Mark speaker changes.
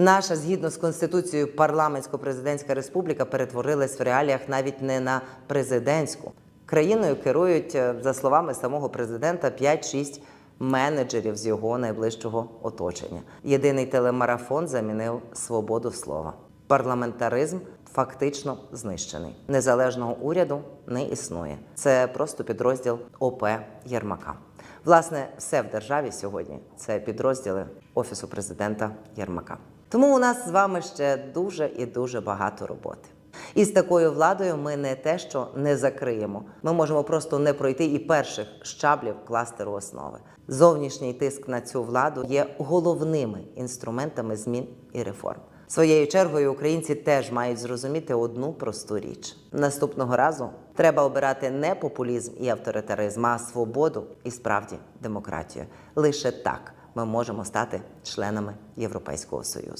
Speaker 1: Наша згідно з конституцією парламентсько-президентська республіка перетворилась в реаліях навіть не на президентську. Країною керують, е, за словами самого президента, 5-6 менеджерів з його найближчого оточення. Єдиний телемарафон замінив свободу слова. Парламентаризм фактично знищений. Незалежного уряду не існує. Це просто підрозділ ОП Єрмака. Власне, все в державі сьогодні це підрозділи Офісу президента Єрмака. Тому у нас з вами ще дуже і дуже багато роботи. І з такою владою ми не те, що не закриємо. Ми можемо просто не пройти і перших щаблів кластеру основи. Зовнішній тиск на цю владу є головними інструментами змін і реформ. Своєю чергою українці теж мають зрозуміти одну просту річ: наступного разу треба обирати не популізм і авторитаризм, а свободу і справді демократію. Лише так ми можемо стати членами Європейського союзу.